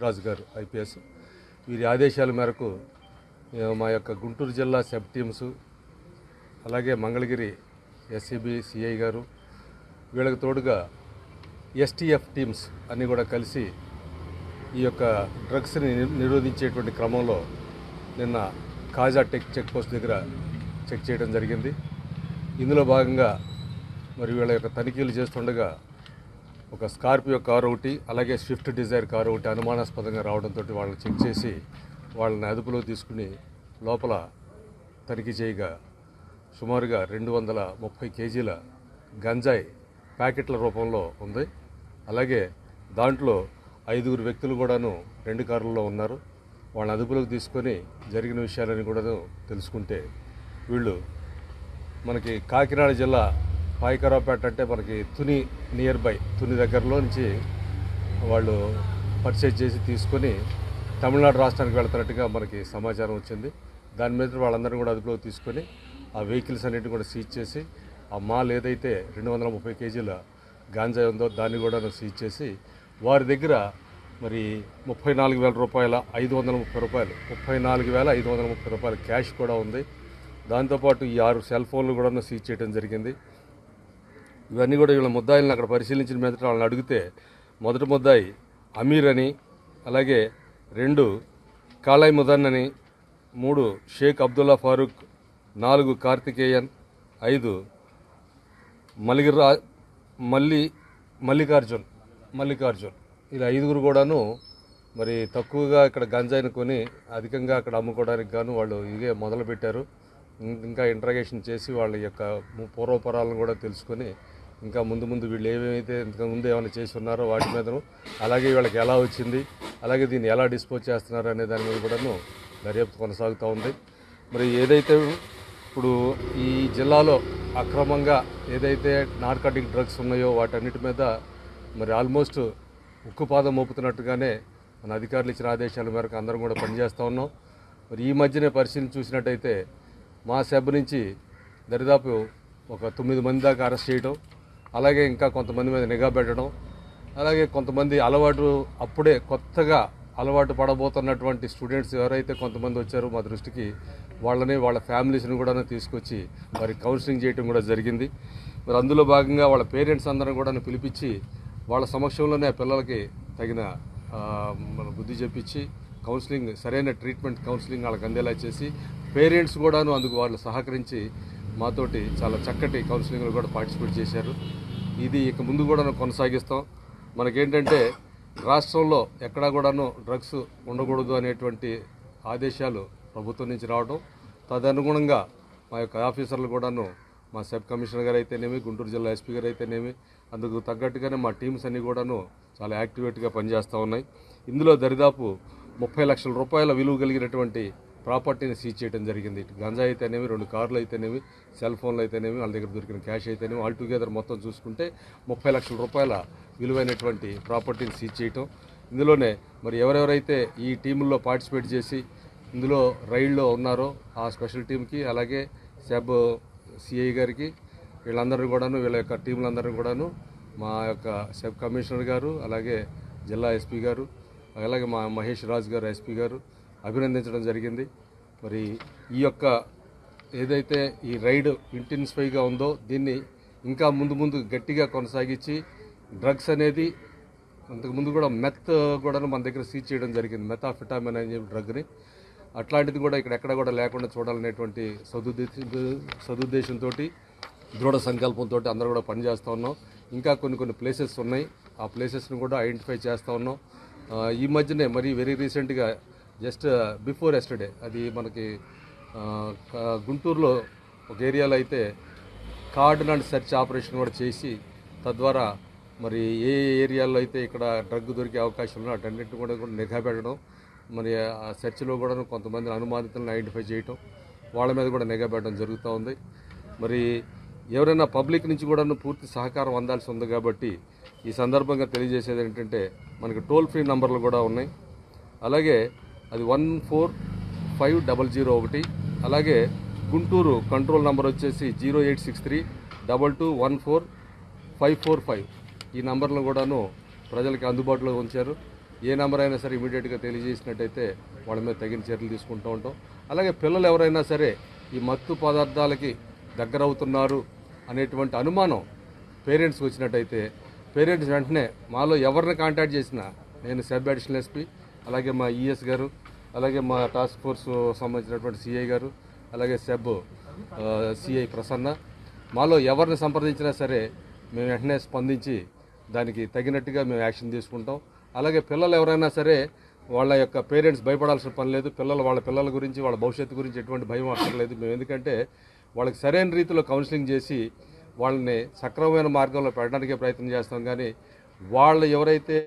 రాజు గారు ఐపీఎస్. వీరి ఆదేశాల మేరకు మా యొక్క గుంటూరు జిల్లా సబ్ టీమ్స్ అలాగే మంగళగిరి ఎస్సీబీ సిఐ గారు వీళ్ళకి తోడుగా ఎస్టీఎఫ్ టీమ్స్ అన్నీ కూడా కలిసి ఈ యొక్క డ్రగ్స్ని ని- నిరోధించేటువంటి క్రమంలో నిన్న కాజా టెక్ చెక్ పోస్ట్ దగ్గర చెక్ చేయడం జరిగింది. ఇందులో భాగంగా మరి వీళ్ళ యొక్క తనిఖీలు చేస్తుండగా ఒక స్కార్పియో కారు ఒకటి అలాగే స్విఫ్ట్ డిజైర్ కారు ఒకటి అనుమానాస్పదంగా రావడంతో వాళ్ళని చెక్ చేసి వాళ్ళని అదుపులో తీసుకుని లోపల తనిఖీ చేయగా సుమారుగా రెండు వందల ముప్పై కేజీల గంజాయి ప్యాకెట్ల రూపంలో ఉంది. అలాగే దాంట్లో ఐదుగురు వ్యక్తులు కూడాను రెండు కార్లలో ఉన్నారు. వాళ్ళని అదుపులోకి తీసుకొని జరిగిన విషయాలని కూడాను తెలుసుకుంటే వీళ్ళు మనకి కాకినాడ జిల్లా పాయికరావుపేట అంటే మనకి తుని నియర్ బై తుని దగ్గరలో నుంచి వాళ్ళు పర్చేజ్ చేసి తీసుకొని తమిళనాడు రాష్ట్రానికి వెళ్తున్నట్టుగా మనకి సమాచారం వచ్చింది. దాని మీద వాళ్ళందరినీ కూడా అదుపులో తీసుకొని ఆ వెహికల్స్ అన్నింటిని కూడా సీజ్ చేసి ఆ మాల్ ఏదైతే రెండు వందల ముప్పై కేజీల గాంజా ఉందో దాన్ని కూడా సీజ్ చేసి వారి దగ్గర మరి ముప్పై నాలుగు వేల రూపాయల ఐదు వందల ముప్పై రూపాయలు ముప్పై నాలుగు వేల ఐదు వందల ముప్పై రూపాయల క్యాష్ కూడా ఉంది. దాంతోపాటు ఈ ఆరు సెల్ ఫోన్లు కూడా సీజ్ చేయడం జరిగింది. ఇవన్నీ కూడా వీళ్ళ ముద్దాయిలను అక్కడ పరిశీలించిన మీదట వాళ్ళని అడిగితే మొదటి ముద్దాయి అమీర్ అని అలాగే రెండు కాళాయి ముదన్ అని మూడు షేక్ అబ్దుల్లా ఫారూక్ నాలుగు కార్తికేయన్ ఐదు మల్లిగిరా మల్లి మల్లికార్జున్ మల్లికార్జున్. ఇలా ఐదుగురు కూడాను మరి తక్కువగా ఇక్కడ గంజాయిని కొని అధికంగా అక్కడ అమ్ముకోవడానికి గాను వాళ్ళు ఇదే మొదలుపెట్టారు. ఇంకా ఇంట్రగేషన్ చేసి వాళ్ళ యొక్క పూర్వపరాలను కూడా తెలుసుకొని ఇంకా ముందు ముందు వీళ్ళు ఏమేమైతే ఇంతకు ముందు ఏమైనా చేసి ఉన్నారో వాటి మీదను అలాగే వీళ్ళకి ఎలా వచ్చింది అలాగే దీన్ని ఎలా డిస్పోజ్ చేస్తున్నారు అనే దాని మీద కూడాను దర్యాప్తు కొనసాగుతూ ఉంది. మరి ఏదైతే ఇప్పుడు ఈ జిల్లాలో అక్రమంగా ఏదైతే నార్కాటిక్ డ్రగ్స్ ఉన్నాయో వాటన్నిటి మీద మరి ఆల్మోస్ట్ ఉక్కుపాదం మోపుతున్నట్టుగానే మన అధికారులు ఇచ్చిన ఆదేశాల మేరకు అందరం కూడా పనిచేస్తూ ఉన్నాం. మరి ఈ మధ్యనే పరిశీలన చూసినట్టయితే మా సెబ్ నుంచి దరిదాపు ఒక తొమ్మిది మంది దాకా అరెస్ట్ చేయడం అలాగే ఇంకా కొంతమంది మీద నిఘా పెట్టడం అలాగే కొంతమంది అలవాటు అప్పుడే కొత్తగా అలవాటు పడబోతున్నటువంటి స్టూడెంట్స్ ఎవరైతే కొంతమంది వచ్చారో మా దృష్టికి వాళ్ళని వాళ్ళ ఫ్యామిలీస్ని కూడా తీసుకొచ్చి వారి కౌన్సిలింగ్ చేయడం కూడా జరిగింది. మరి అందులో భాగంగా వాళ్ళ పేరెంట్స్ అందరం కూడా పిలిపించి వాళ్ళ సమక్షంలోనే ఆ పిల్లలకి తగిన మన బుద్ధి చెప్పించి కౌన్సిలింగ్ సరైన ట్రీట్మెంట్ కౌన్సిలింగ్ వాళ్ళకి అందేలా చేసి పేరెంట్స్ కూడాను అందుకు వాళ్ళు సహకరించి మాతోటి చాలా చక్కటి కౌన్సిలింగ్లో కూడా పార్టిసిపేట్ చేశారు. ఇది ఇక ముందు కూడా కొనసాగిస్తాం. మనకేంటంటే రాష్ట్రంలో ఎక్కడా కూడాను డ్రగ్స్ ఉండకూడదు అనేటువంటి ఆదేశాలు ప్రభుత్వం నుంచి రావడం తదనుగుణంగా మా యొక్క ఆఫీసర్లు కూడాను మా సబ్ కమిషనర్ గారు అయితేనేమి గుంటూరు జిల్లా ఎస్పీ గారు అయితేనేమి అందుకు తగ్గట్టుగానే మా టీమ్స్ అన్నీ కూడాను చాలా యాక్టివేట్గా పనిచేస్తూ ఉన్నాయి. ఇందులో దరిదాపు ముప్పై లక్షల రూపాయల విలువ కలిగినటువంటి ప్రాపర్టీని సీజ్ చేయడం జరిగింది. గంజా అయితేనేమి రెండు కార్లు అయితేనేమి సెల్ ఫోన్లు అయితేనేమి వాళ్ళ దగ్గర దొరికిన క్యాష్ అయితేనేమి ఆల్ టుగెదర్ మొత్తం చూసుకుంటే ముప్పై లక్షల రూపాయల విలువైనటువంటి ప్రాపర్టీని సీజ్ చేయటం. ఇందులోనే మరి ఎవరెవరైతే ఈ టీముల్లో పార్టిసిపేట్ చేసి ఇందులో రైల్లో ఉన్నారో ఆ స్పెషల్ టీంకి అలాగే సెబ్ సిఐ గారికి వీళ్ళందరినీ కూడాను వీళ్ళ యొక్క టీంలందరూ కూడాను మా యొక్క సబ్ కమిషనర్ గారు అలాగే జిల్లా ఎస్పీ గారు అలాగే మా మహేష్ రాజు గారు ఎస్పీ గారు అభినందించడం జరిగింది. మరి ఈ యొక్క ఏదైతే ఈ రైడ్ ఇంటెన్సిఫైగా ఉందో దీన్ని ఇంకా ముందు ముందు గట్టిగా కొనసాగించి డ్రగ్స్ అనేది అంతకుముందు కూడా మెత్ కూడా మన దగ్గర సీజ్ చేయడం జరిగింది. మెథాఫిటామిన్ అనే డ్రగ్ని. అట్లాంటిది కూడా ఇక్కడ ఎక్కడ కూడా లేకుండా చూడాలనేటువంటి సదుద్దేశ సదుద్దేశంతో దృఢ సంకల్పంతో అందరూ కూడా పనిచేస్తూ ఉన్నాం. ఇంకా కొన్ని కొన్ని ప్లేసెస్ ఉన్నాయి. ఆ ప్లేసెస్ని కూడా ఐడెంటిఫై చేస్తూ ఉన్నాం. ఈ మధ్యనే మరి వెరీ రీసెంట్గా జస్ట్ బిఫోర్ ఎస్టర్డే. అది మనకి గుంటూరులో ఒక ఏరియాలో అయితే కార్డ్ అండ్ సెర్చ్ ఆపరేషన్ కూడా చేసి తద్వారా మరి ఏ ఏరియాలో అయితే ఇక్కడ డ్రగ్ దొరికే అవకాశం ఉన్నా అటన్నింటిని కూడా కూడా నిఘా పెట్టడం మరి ఆ సెర్చ్లో కూడా కొంతమంది అనుమానితులను ఐడెంటిఫై చేయటం వాళ్ళ మీద కూడా నిఘా పెట్టడం జరుగుతూ ఉంది. మరి ఎవరైనా పబ్లిక్ నుంచి కూడా పూర్తి సహకారం అందాల్సి ఉంది కాబట్టి ఈ సందర్భంగా తెలియజేసేది ఏంటంటే మనకి టోల్ ఫ్రీ నంబర్లు కూడా ఉన్నాయి. అలాగే అది one four five double zero ఒకటి. అలాగే గుంటూరు కంట్రోల్ నంబర్ వచ్చేసి zero eight six three double two one four five four five. ఈ నంబర్లను కూడాను ప్రజలకి అందుబాటులో ఉంచారు. ఏ నెంబర్ అయినా సరే ఇమీడియట్గా తెలియజేసినట్టయితే వాళ్ళ మీద తగిన చర్యలు తీసుకుంటూ ఉంటాం. అలాగే పిల్లలు ఎవరైనా సరే ఈ మత్తు పదార్థాలకి దగ్గర అవుతున్నారు అనేటువంటి అనుమానం పేరెంట్స్కి వచ్చినట్టయితే పేరెంట్స్ వెంటనే మాలో ఎవరిని కాంటాక్ట్ చేసినా నేను సబ్ అడిషనల్ ఎస్పీ అలాగే మా ఈఎస్ గారు అలాగే మా టాస్క్ ఫోర్స్ సంబంధించినటువంటి సిఐ గారు అలాగే సెబ్ సిఐ ప్రసన్న. మాలో ఎవరిని సంప్రదించినా సరే మేము వెంటనే స్పందించి దానికి తగినట్టుగా మేము యాక్షన్ తీసుకుంటాం. అలాగే పిల్లలు ఎవరైనా సరే వాళ్ళ యొక్క పేరెంట్స్ భయపడాల్సిన పని లేదు. పిల్లలు వాళ్ళ పిల్లల గురించి వాళ్ళ భవిష్యత్తు గురించి ఎటువంటి భయం అక్కర్లేదు లేదు మేము ఎందుకంటే వాళ్ళకి సరైన రీతిలో కౌన్సిలింగ్ చేసి వాళ్ళని సక్రమమైన మార్గంలో పెట్టడానికే ప్రయత్నం చేస్తాం. కానీ వాళ్ళు ఎవరైతే